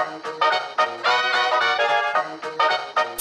Thank you.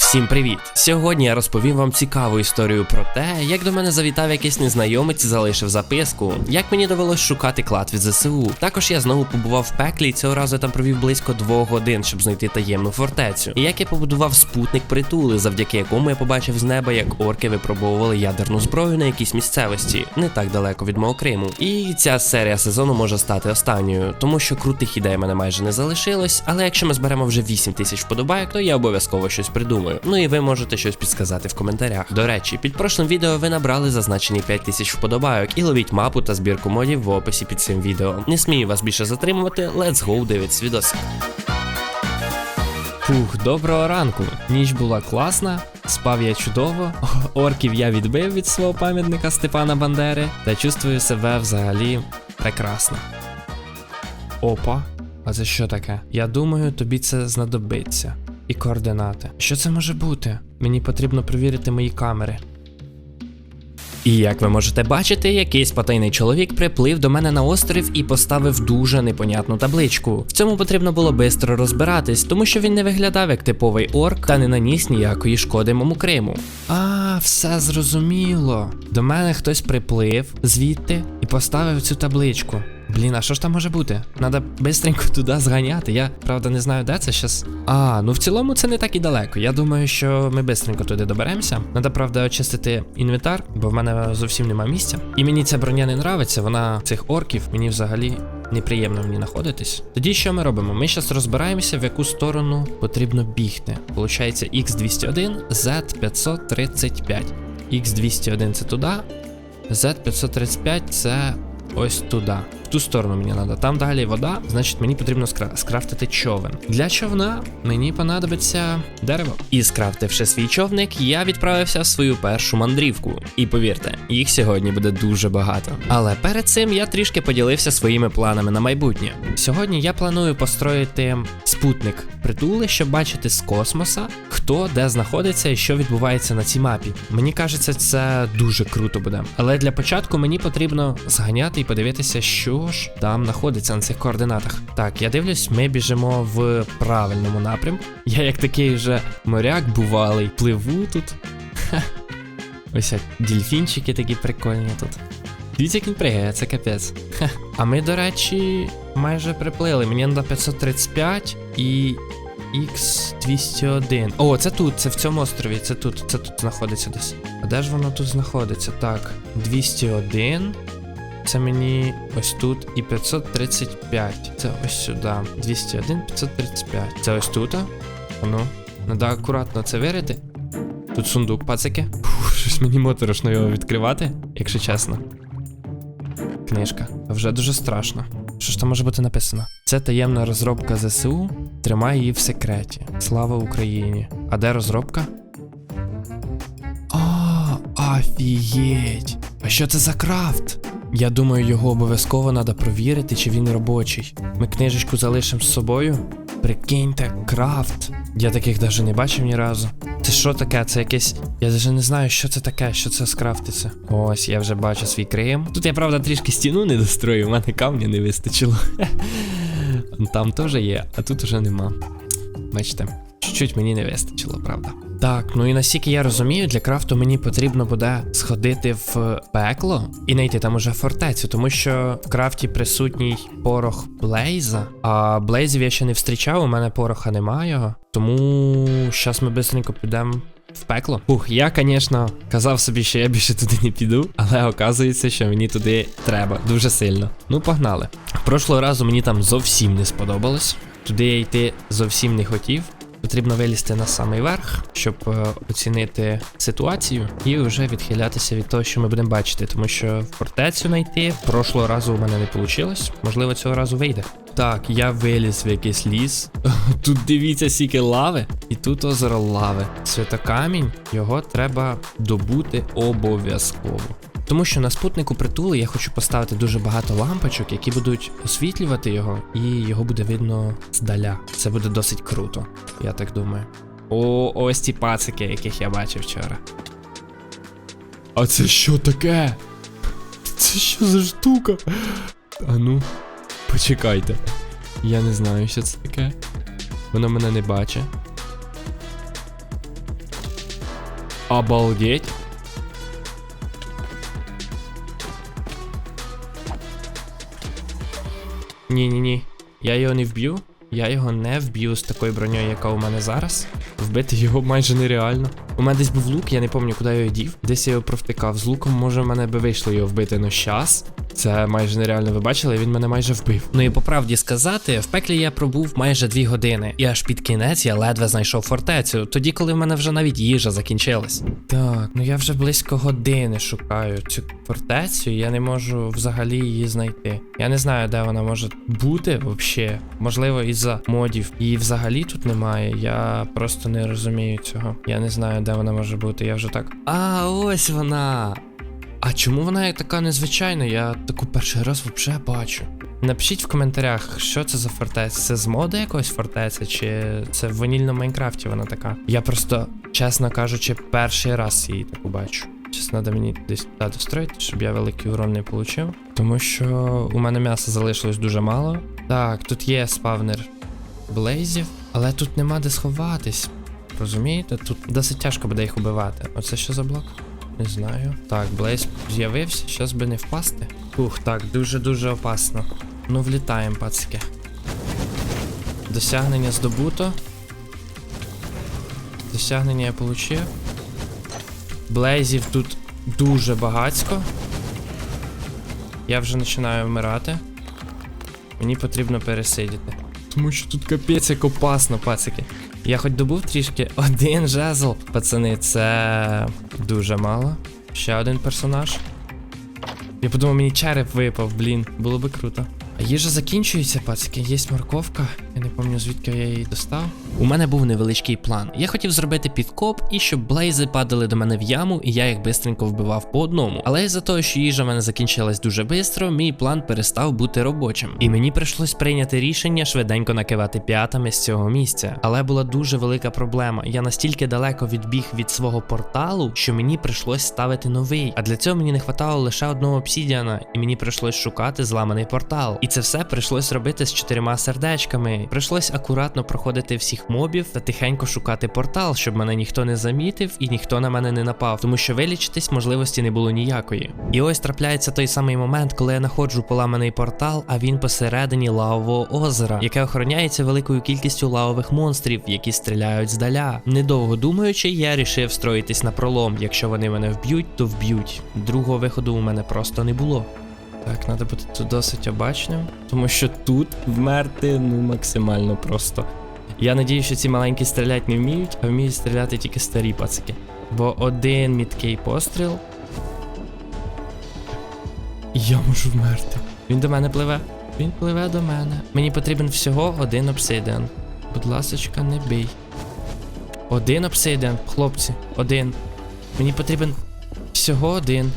Всім привіт! Сьогодні я розповім вам цікаву історію про те, як до мене завітав якийсь незнайомець і залишив записку, як мені довелось шукати клад від ЗСУ. Також я знову побував в пеклі і цього разу я там провів близько двох годин, щоб знайти таємну фортецю. І як я побудував спутник притули, завдяки якому я побачив з неба, як орки випробовували ядерну зброю на якійсь місцевості, не так далеко від мого Криму. І ця серія сезону може стати останньою, тому що крутих ідей мене майже не залишилось. Але якщо ми зберемо вже 8 тисяч вподобайок, то я обов'язково щось придумаю. Ну і ви можете щось підсказати в коментарях. До речі, під прошлим відео ви набрали зазначені 5 тисяч вподобайок і ловіть мапу та збірку модів в описі під цим відео. Не смію вас більше затримувати. Let's go, дивіться відос. Фух, доброго ранку. Ніч була класна, спав я чудово, орків я відбив від свого пам'ятника Степана Бандери та чувствую себе взагалі прекрасно. Опа, а це що таке? Я думаю, тобі це знадобиться. І координати. Що це може бути? Мені потрібно перевірити мої камери. І як ви можете бачити, якийсь потайний чоловік приплив до мене на острів і поставив дуже непонятну табличку. В цьому потрібно було бистро розбиратись, тому що він не виглядав як типовий орк та не наніс ніякої шкоди моєму Криму. А, все зрозуміло. До мене хтось приплив звідти і поставив цю табличку. Блін, а що ж там може бути? Надо бистренько туди зганяти. Я правда не знаю, де це щас. А, ну в цілому це не так і далеко. Я думаю, що ми бистренько туди доберемося. Надо, правда, очистити інвентар, бо в мене зовсім нема місця. І мені ця броня не нравиться, вона цих орків мені взагалі. Неприємно мені знаходитись. Тоді що ми робимо? Ми зараз розбираємося, в яку сторону потрібно бігти. Получається X201, Z535. X201 це туди, Z535 це ось туди. Ту сторону мені треба. Там далі вода, значить мені потрібно скра- скрафтити човен. Для човна мені понадобиться дерево. І скрафтивши свій човник, я відправився в свою першу мандрівку. І повірте, їх сьогодні буде дуже багато. Але перед цим я трішки поділився своїми планами на майбутнє. Сьогодні я планую построїти спутник притули, щоб бачити з космоса, хто де знаходиться і що відбувається на цій мапі. Мені кажеться, це дуже круто буде. Але для початку мені потрібно зганяти і подивитися, що ж там знаходиться на цих координатах. Так, я дивлюсь, ми біжимо в правильному напрямку. Я як такий вже моряк бувалий, пливу тут. Ха. Ось як дільфінчики такі прикольні тут. Дивіться, як він пригає, це капець. Ха. А ми, до речі, майже приплили. Мені треба 535 і X201. О, це тут, це в цьому острові, це тут, це тут знаходиться десь. А де ж воно тут знаходиться? Так, 201. Це мені ось тут і 535. Це ось сюди. 201, 535. Це ось тут. Ну, треба акуратно це вирити. Тут сундук, пацики. Фу, щось мені моторошно його відкривати, якщо чесно. Книжка. Вже дуже страшно. Що ж там може бути написано? Це таємна розробка ЗСУ. Тримай її в секреті. Слава Україні. А де розробка? А, офігеть! А що це за крафт? Я думаю, його обов'язково треба провірити, чи він робочий. Ми книжечку залишимо з собою. Прикиньте, крафт. Я таких навіть не бачив ні разу. Це що таке? Це якесь. Я навіть не знаю, що це таке, що це скрафтиться. Ось, я вже бачу свій Крим. Тут я, правда, трішки стіну не дострою, у мене камня не вистачило. Там теж є, а тут уже нема. Бачите, чуть-чуть мені не вистачило, правда. Так, ну і наскільки я розумію, для крафту мені потрібно буде сходити в пекло і знайти там уже фортецю, тому що в крафті присутній порох Блейза, а Блейзів я ще не встрічав, у мене пороха немає. Тому зараз ми швидко підемо в пекло. Ух, я, звісно, казав собі, що я більше туди не піду, але оказується, що мені туди треба дуже сильно. Ну, погнали. Прошлого разу мені там зовсім не сподобалось. Туди я йти зовсім не хотів. Потрібно вилізти на самий верх, щоб е, оцінити ситуацію і вже відхилятися від того, що ми будемо бачити, тому що фортецю знайти прошлого разу у мене не вийшло. Можливо, цього разу вийде. Так, я виліз в якийсь ліс. Тут дивіться скільки лави, і тут озеро лави. Святокамінь, його треба добути обов'язково. Тому що на спутнику притули я хочу поставити дуже багато лампочок, які будуть освітлювати його, і його буде видно здаля. Це буде досить круто, я так думаю. О, ось ці пацики, яких я бачив вчора. А це що таке? Це що за штука? А ну, почекайте. Я не знаю, що це таке. Воно мене не бачить. Обалдеть. Ні-ні-ні. Я його не вб'ю. Я його не вб'ю з такою броньою, яка у мене зараз. Вбити його майже нереально. У мене десь був лук, я не пам'ятаю, куди я його дів. Десь я його провтикав. З луком, може, в мене би вийшло його вбити, но щас. Це майже нереально. Ви бачили, він мене майже вбив. Ну і по правді сказати, в пеклі я пробув майже дві години, і аж під кінець я ледве знайшов фортецю, тоді коли в мене вже навіть їжа закінчилась. Так, ну я вже близько години шукаю цю фортецю, я не можу взагалі її знайти. Я не знаю, де вона може бути взагалі. Можливо, із-за модів. Її взагалі тут немає. Я просто не розумію цього. Я не знаю, де вона може бути. Я вже так. А, ось вона. А чому вона така незвичайна? Я таку перший раз взагалі бачу. Напишіть в коментарях, що це за фортеця. Це з моди якоїсь фортеця, чи це в ванільному Майнкрафті вона така. Я просто, чесно кажучи, перший раз її таку бачу. Зараз треба мені десь туди достроїти, щоб я великий урон не отримав. Тому що у мене м'яса залишилось дуже мало. Так, тут є спавнер блейзів, але тут нема де сховатись. Розумієте? Тут досить тяжко буде їх убивати. Оце що за блок? Не знаю. Так, Блейз з'явився, щас би не впасти. Ух, так, дуже-дуже опасно. Ну, влітаємо, пацики. Досягнення здобуто. Досягнення я получив. Блейзів тут дуже багацько. Я вже починаю вмирати. Мені потрібно пересидіти. Тому що тут капець як опасно, пацики. Я хоч добув трішки один жезл, пацани, це дуже мало. Ще один персонаж. Я подумав, мені череп випав, блін, було би круто. А їжа закінчується, пацики, є морковка. Я не пам'ятаю, звідки я її достав. У мене був невеличкий план. Я хотів зробити підкоп і щоб блейзи падали до мене в яму, і я їх бистренько вбивав по одному. Але із-за того, що їжа в мене закінчилась дуже швидко, мій план перестав бути робочим. І мені прийшлось прийняти рішення швиденько накивати п'ятами з цього місця. Але була дуже велика проблема. Я настільки далеко відбіг від свого порталу, що мені прийшлось ставити новий. А для цього мені не хватало лише одного обсідіана, і мені прийшлось шукати зламаний портал. І це все прийшлось робити з чотирма сердечками. Прийшлось акуратно проходити всіх мобів та тихенько шукати портал, щоб мене ніхто не замітив і ніхто на мене не напав, тому що вилічитись можливості не було ніякої. І ось трапляється той самий момент, коли я знаходжу поламаний портал, а він посередині лавового озера, яке охороняється великою кількістю лавових монстрів, які стріляють здаля. Недовго думаючи, я рішив строїтись на пролом. Якщо вони мене вб'ють, то вб'ють. Другого виходу у мене просто не було. Так, треба бути тут досить обачним, тому що тут вмерти ну максимально просто. Я надію, що ці маленькі стріляти не вміють, а вміють стріляти тільки старі пацики. Бо один міткий постріл. Я можу вмерти. Він до мене пливе. Він пливе до мене. Мені потрібен всього один обсидіан. Будь ласочка, не бий. Один обсидіан, хлопці, один. Мені потрібен всього один.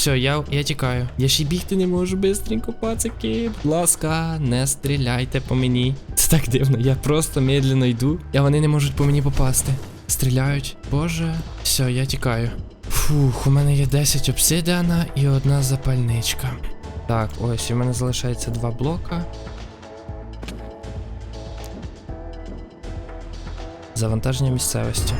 Все, я, я тікаю. Я ще бігти не можу бистренько, пацики. Будь ласка, не стріляйте по мені. Це так дивно. Я просто медленно йду, а вони не можуть по мені попасти. Стріляють. Боже. Все, я тікаю. Фух, у мене є 10 обсидіана і одна запальничка. Так, ось, у мене залишається два блока. Завантаження місцевості.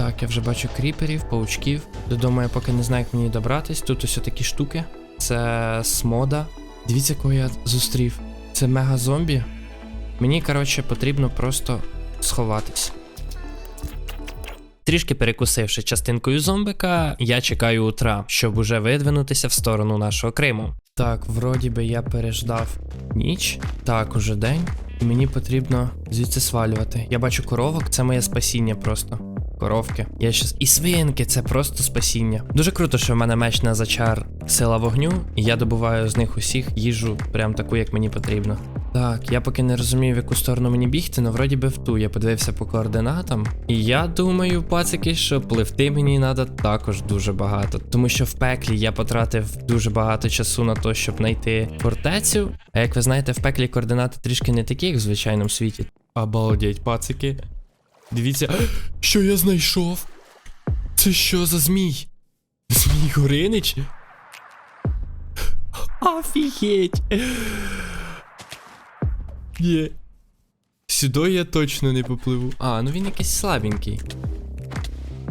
Так, я вже бачу кріперів, паучків. Додому я поки не знаю, як мені добратись. Тут ось такі штуки. Це смода. Дивіться, кого я зустрів. Це мега зомбі. Мені, коротше, потрібно просто сховатись. Трішки перекусивши частинкою зомбика, я чекаю утра, щоб уже видвинутися в сторону нашого Криму. Так, вроді би я переждав ніч. Так, уже день. І мені потрібно звідси свалювати. Я бачу коровок, це моє спасіння просто. Коровки. Я щас. І свинки, це просто спасіння. Дуже круто, що в мене меч на зачар сила вогню, і я добуваю з них усіх їжу, прям таку, як мені потрібно. Так, я поки не розумію, в яку сторону мені бігти, але вроді би в ту. Я подивився по координатам. І я думаю, пацики, що пливти мені треба також дуже багато. Тому що в пеклі я потратив дуже багато часу на те, щоб знайти фортецю. А як ви знаєте, в пеклі координати трішки не такі, як в звичайному світі. Обалдеть, пацики. Дивіться, що я знайшов. Це що за змій? Змій Горинич? Офігеть. Є. Сюди я точно не попливу. А, ну він якийсь слабенький.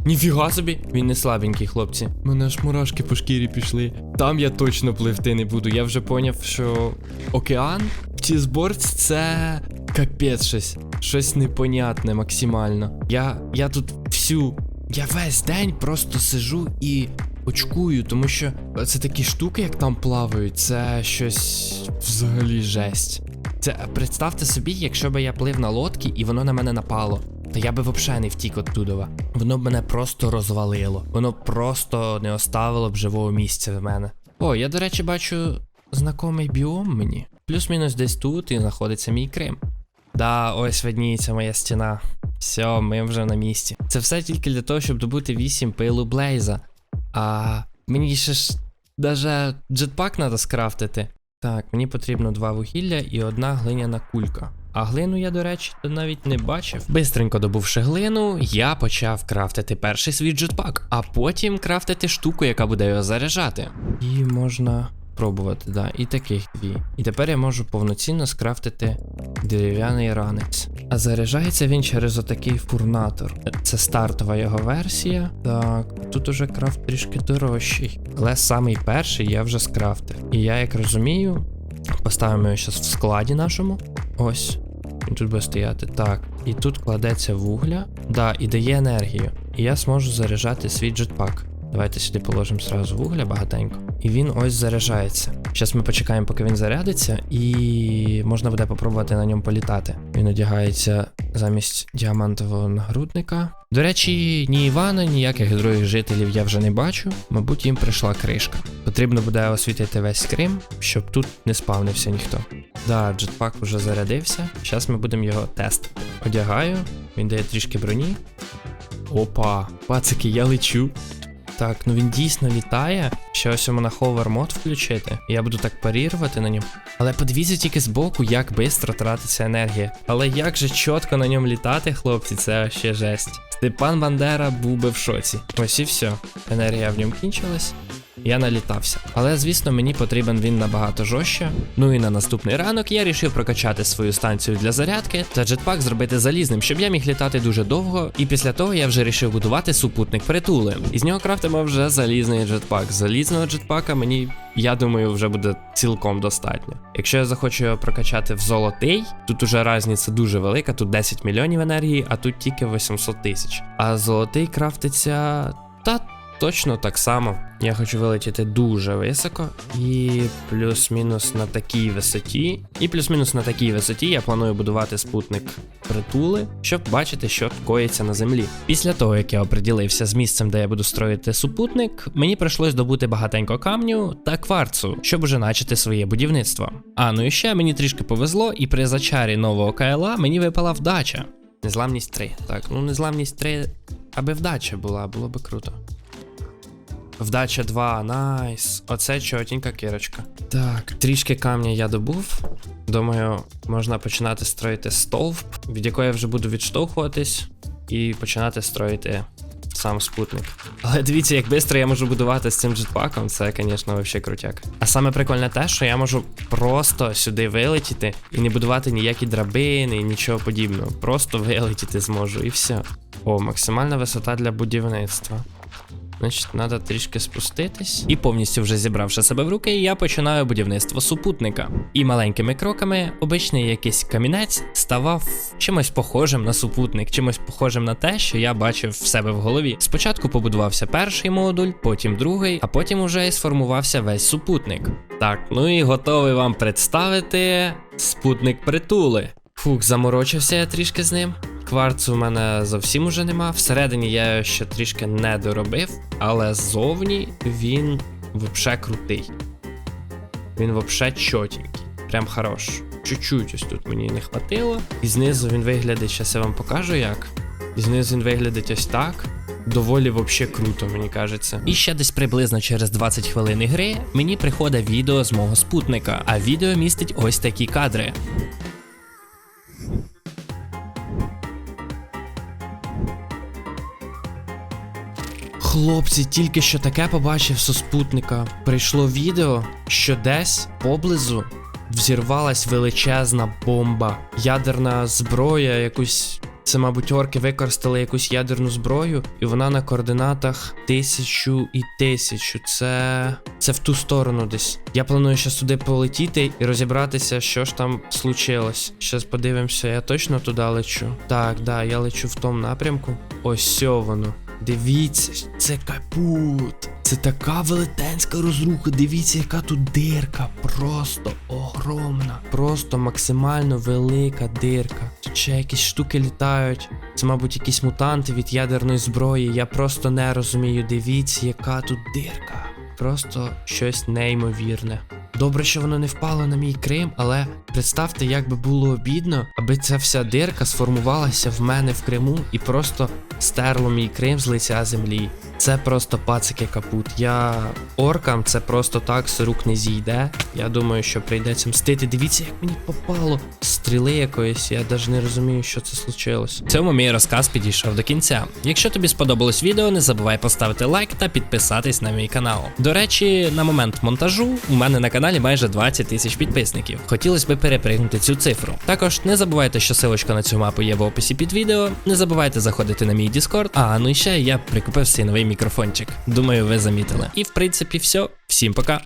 Ніфіга собі, він не слабенький, хлопці. Мене аж мурашки по шкірі пішли. Там я точно пливти не буду. Я вже поняв, що океан в цій зборці це капець щось. Щось непонятне максимально. Я, я тут всю. Я весь день просто сижу і очкую, тому що це такі штуки, як там плавають, це щось взагалі жесть. Це представте собі, якщо би я плив на лодці і воно на мене напало. Та я би взагалі не втік оттудова. Воно б мене просто розвалило. Воно просто не оставило б живого місця в мене. О, я, до речі, бачу знакомий біом мені. Плюс-мінус десь тут і знаходиться мій Крим. Да, ось видніється моя стіна. Все, ми вже на місці. Це все тільки для того, щоб добути 8 пилу Блейза. А мені ще ж даже джетпак треба скрафтити. Так, мені потрібно два вугілля і одна глиняна кулька. А глину я, до речі, навіть не бачив. Бистренько добувши глину, я почав крафтити перший свій джетпак, а потім крафтити штуку, яка буде його заряджати. І можна пробувати, да, і таких дві. І тепер я можу повноцінно скрафтити дерев'яний ранець. А заряджається він через отакий фурнатор. Це стартова його версія. Так, тут уже крафт трішки дорожчий. Але самий перший я вже скрафтив. І я, як розумію, поставимо його зараз в складі нашому. Ось. Він тут буде стояти. Так. І тут кладеться вугля. Да, і дає енергію. І я зможу заряджати свій джетпак. Давайте сюди положимо сразу вугля багатенько. І він ось заряджається. Зараз ми почекаємо, поки він зарядиться, і можна буде попробувати на ньому політати. Він одягається замість діамантового нагрудника. До речі, ні Івана, ніяких других жителів я вже не бачу. Мабуть, їм прийшла кришка. Потрібно буде освітити весь Крим, щоб тут не спавнився ніхто. Да, джетпак вже зарядився. Зараз ми будемо його тестити. Одягаю, він дає трішки броні. Опа, пацики, я лечу. Так, ну він дійсно літає. Ще ось йому на ховер мод включити. Я буду так парірувати на ньому. Але подивіться тільки збоку, як швидко тратиться енергія. Але як же чітко на ньому літати, хлопці, це ще жесть. Степан Бандера був би в шоці. Ось і все. Енергія в ньому кінчилась. Я налітався. Але звісно, мені потрібен він набагато жорстче. Ну і на наступний ранок я рішив прокачати свою станцію для зарядки та джетпак зробити залізним, щоб я міг літати дуже довго. І після того я вже рішив будувати супутник притули. І з нього крафтимо вже залізний джетпак. Залізного джетпака мені, я думаю, вже буде цілком достатньо. Якщо я захочу його прокачати в золотий, тут уже різниця дуже велика, тут 10 мільйонів енергії, а тут тільки 800 тисяч. А золотий крафтиться. Та точно так само. Я хочу вилетіти дуже високо. І плюс-мінус на такій висоті. І плюс-мінус на такій висоті я планую будувати спутник притули, щоб бачити, що коїться на землі. Після того, як я оприділився з місцем, де я буду строїти супутник, мені прийшлось добути багатенько камню та кварцу, щоб уже начати своє будівництво. А ну і ще мені трішки повезло, і при зачарі нового КЛА мені випала вдача. Незламність 3. Так, ну незламність 3, аби вдача була, було би круто. Вдача 2, найс. Оце чотенька кірочка. Так, трішки камня я добув. Думаю, можна починати строїти стовп, від якого я вже буду відштовхуватись, і починати строїти сам спутник. Але дивіться, як швидко я можу будувати з цим джетпаком, це, звісно, вообще крутяк. А саме прикольне те, що я можу просто сюди вилетіти і не будувати ніякі драбини, нічого подібного. Просто вилетіти зможу і все. О, максимальна висота для будівництва. Значить, треба трішки спуститись. І повністю вже зібравши себе в руки, я починаю будівництво супутника. І маленькими кроками обичний якийсь камінець ставав чимось похожим на супутник, чимось похожим на те, що я бачив в себе в голові. Спочатку побудувався перший модуль, потім другий, а потім уже і сформувався весь супутник. Так, ну і готовий вам представити спутник притули. Фух, заморочився я трішки з ним. Кварцу в мене зовсім уже нема. Всередині я його ще трішки не доробив, але ззовні він вообще крутий. Він вообще чотенький. Прям хорош. Чуть-чуть ось тут мені не хватило. І знизу він виглядить, зараз я вам покажу як. І знизу він виглядить ось так. Доволі вообще круто, мені кажеться. І ще десь приблизно через 20 хвилин гри мені приходить відео з мого спутника, а відео містить ось такі кадри. Хлопці, тільки що таке побачив со спутника. Прийшло відео, що десь поблизу взірвалась величезна бомба. Ядерна зброя, якусь. Це, мабуть, орки використали якусь ядерну зброю, і вона на координатах тисячу і тисячу. Це. Це в ту сторону десь. Я планую ще туди полетіти і розібратися, що ж там случилось. Щас подивимося, я точно туди лечу. Так, да, я лечу в тому напрямку. Ось воно. Дивіться, це капут. Це така велетенська розруха. Дивіться, яка тут дирка. Просто огромна. Просто максимально велика дирка. Тут ще якісь штуки літають. Це, мабуть, якісь мутанти від ядерної зброї. Я просто не розумію. Дивіться, яка тут дирка. Просто щось неймовірне. Добре, що воно не впало на мій Крим, але представте, як би було обідно, аби ця вся дирка сформувалася в мене в Криму і просто стерло мій Крим з лиця землі. Це просто пацики капут. Я оркам це просто так з рук не зійде. Я думаю, що прийдеться мстити. Дивіться, як мені попало стріли якоїсь. Я навіть не розумію, що це случилось. В цьому мій розказ підійшов до кінця. Якщо тобі сподобалось відео, не забувай поставити лайк та підписатись на мій канал. До речі, на момент монтажу у мене на каналі майже 20 тисяч підписників. Хотілося би перепригнути цю цифру. Також не забувайте, що силочка на цю мапу є в описі під відео. Не забувайте заходити на мій Discord. А ну і ще я прикупив свій новий мікрофончик. Думаю, ви замітили. І в принципі, все. Всім пока.